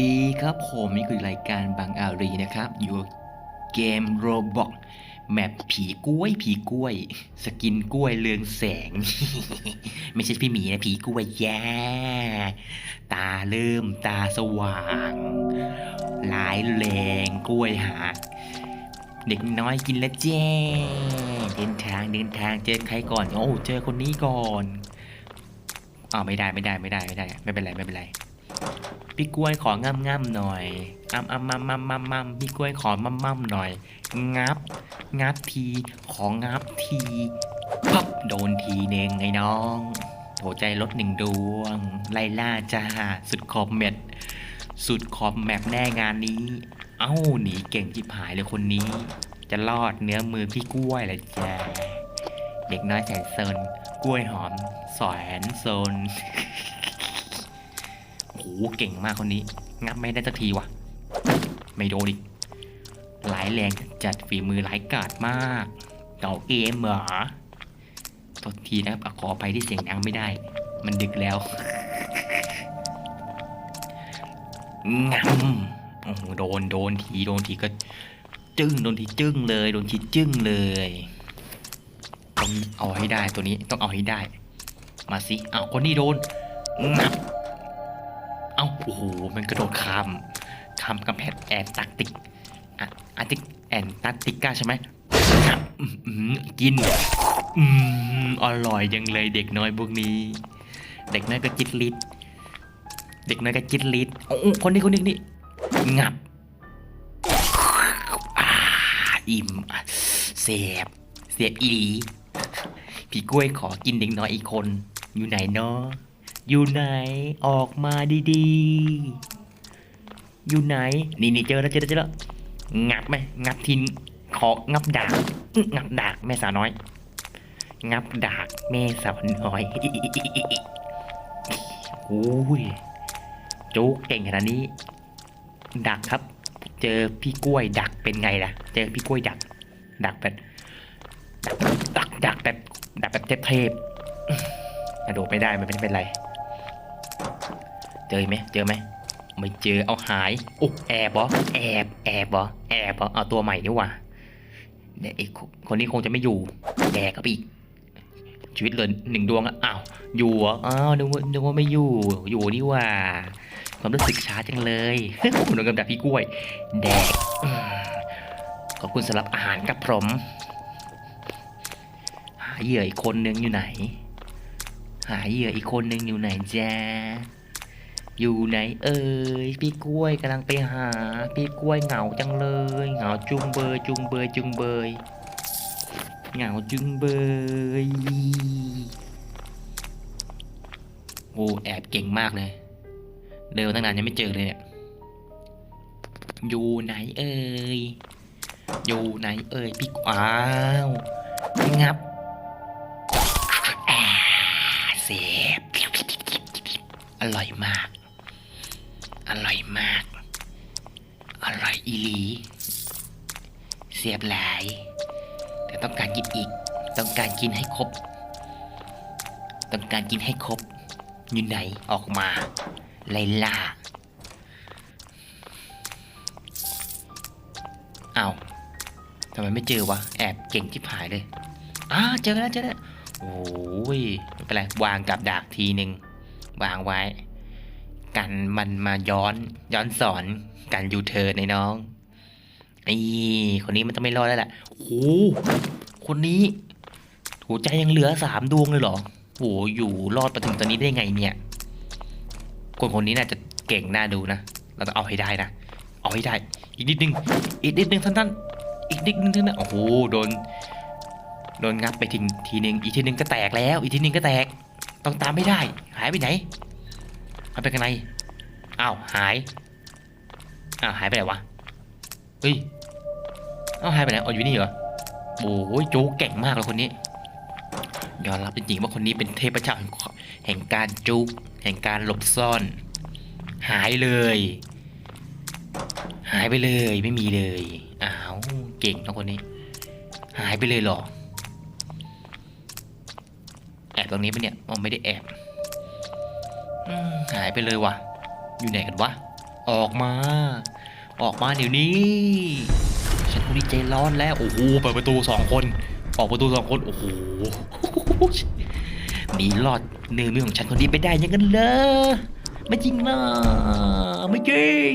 ดีครับผมนี่คือรายการบางอารีนะครับอยู่เกมโรบอกแมปผีกล้วย ผีกล้วย สกินกล้วยเรืองแสง ไม่ใช่พี่หมีนะผีกล้วยแย่ตาเริ่มตาสว่างหลายแรงกล้วยหักเด็กน้อยกินแล้วแจ้เดินทางเดินทางเจอใครก่อนโอ้เจอคนนี้ก่อนอ้าวไม่ได้ไม่ได้ไม่ได้ไม่ได้ ไม่เป็นไรไม่เป็นไร พี่กล้วยของ่ำง่ำหน่อยอ้ำอ้ำมัมมั่มมัมมั่มพี่กล้วยขอมั่มมัมหน่อย งับ งับที ของงับทีปั๊บโดนทีหนึ่งไอ้น้องหัวใจลดหนึ่งดวง ไล่ล่าจ้าสุดขอบเม็ด สุดขอบแมปแน่งานนี้ เอ้าหนีเก่งที่ผายเลยคนนี้ จะรอดเนื้อมือพี่กล้วยเละจ้าเด็กน้อยแสนโซนกล้วยหอมแสนโซน เก่งมากคนนี้ งับไม่ได้สักทีว่ะไม่โดนอีกหลายแรงจัดฝีมือหลายกาดมากเก่าเกมเหรอโทษทีนะครับขอไปที่เสียงดังไม่ได้ มันดึกแล้วงำโอ้โหโดนโดนทีโดนทีก็จึ้งโดนทีจึ้งเลย โดนทีจึ้งเลยต้องเอาให้ได้ตัวนี้ต้องเอาให้ได้ มาสิอ้าวคนนี้โดนงับาโอ้โหมันกระโดดข้ามข้ามกำแพงแอนตาร์กติกอะอาร์ติกแอนตาร์กติกาใช่ไหมกินอืมอร่อยจังเลยเด็กน้อยพวกนี้ เด็กน้อยก็จิตลิดเด็กน้อยก็จิตลิดโอ้คนนี้คนนี้นี่งับอิ่มเสียบเสียบอีหลีพี่กล้วยขอกินเด็กน้อยอีกคนอยู่ไหนเนาะ อยู่ไหนออกมาดีๆ อยู่ไหน นี่นี่เจอแล้วเจอแล้วเจอแล้วงับไหมงับทินของับดากงับดากแม่สาวน้อย งับดากแม่สาวน้อยโอ้ยโจ๊กเก่งขนาดนี้ ดักครับ เจอพี่กล้วยดักเป็นไงล่ะ เจอพี่กล้วยดัก ดักแบบดักดักแบบดักแบบเทพๆกระโดดไม่ได้มันไม่เป็นไร เจอไหมเจอไหมไม่เจอเอาหายโอ้แอบบอแอบแอบบอแอบบอเอาตัวใหม่นี่ว่าเดี๋ยวไอ้คนนี้คงจะไม่อยู่แดกกับอีกชีวิตเหลือหนึ่งดวงอะอ้าวอยู่เหรออ้าวนึกว่านึกว่าไม่อยู่อยู่นี่ว่าความรู้สึกช้าจังเลยโดนกำดับพี่กล้วยแดกขอบคุณสำหรับอาหารครับผมหาเหยื่ออีกคนนึงอยู่ไหน หาเหยื่ออีกคนนึงอยู่ไหนจ้า อยู่ไหนเอ่ยพี่กล้วยกำลังไปหา พี่กล้วยเหงาจังเลยเหงาจุงเบยจุงเบยจุงเบยเหงาจุงเบยโอ้แอบเก่งมากเลย เดินตั้งนานยังไม่เจอเลยเนี่ยอยู่ไหนเอ่ยอยู่ไหนเอ่ยพี่อ้าวงับอ่าเสียบอร่อยมาก อร่อยมาก อร่อยอีหลี เสียบหลาย แต่ต้องการกินอีก ต้องการกินให้ครบ ต้องการกินให้ครบ อยู่ไหนออกมา ไล่ล่าเอาทำไมไม่เจอวะ แอบเก่งที่ผายเลยอ้าเจอแล้วเจอแล้ว โอ้ยไม่เป็นไร วางกับดักทีหนึ่งวางไว้ กันมันมาย้อนย้อนสอนกันยูเธอในน้องไอ้คนนี้มันต้องไม่รอดแล้วแหละโอ้คนนี้หัวใจยังเหลือสามดวงเลยเหรอโอ้โหอยู่รอดมาถึงตอนนี้ได้ไงเนี่ย คนคนนี้น่าจะเก่งน่าดูนะ เราต้องเอาให้ได้นะ เอาให้ได้ อีกนิดนึง อีกนิดนึงท่านๆอีกนิดนึงท่านนะโอ้โห โดน โดนงับไปทีทีนึง อีกทีนึงก็แตกแล้ว อีกทีนึงก็แตก ต้องตามไม่ได้ หายไปไหน หายไปกันไหนอ้าวหายอ้าวหายไปไหนวะเฮ้ยอ้าวหายไปไหนอ๋ออยู่นี่เหรอโอ้ยโจ๊กเก่งมากเลยคนนี้ยอมรับจริงๆว่าคนนี้เป็นเทพเจ้าแห่งการจุกแห่งการหลบซ่อน หายเลย หายไปเลยไม่มีเลยอ้าวเก่งนะคนนี้ หายไปเลยเหรอแอบตรงนี้ปะเนี่ยอ๋อไม่ได้แอบ หายไปเลยว่ะ อยู่ไหนกันวะ ออกมา ออกมาเดี๋ยวนี้ ฉันคนนี้ใจร้อนแล้ว โอ้โห เปิดประตูสองคน ออกประตูสองคน โอ้โหหนีรอดเนื้อเมือของฉันคนนี้ไปได้ยังกันเลยไม่จริงนะไม่จริง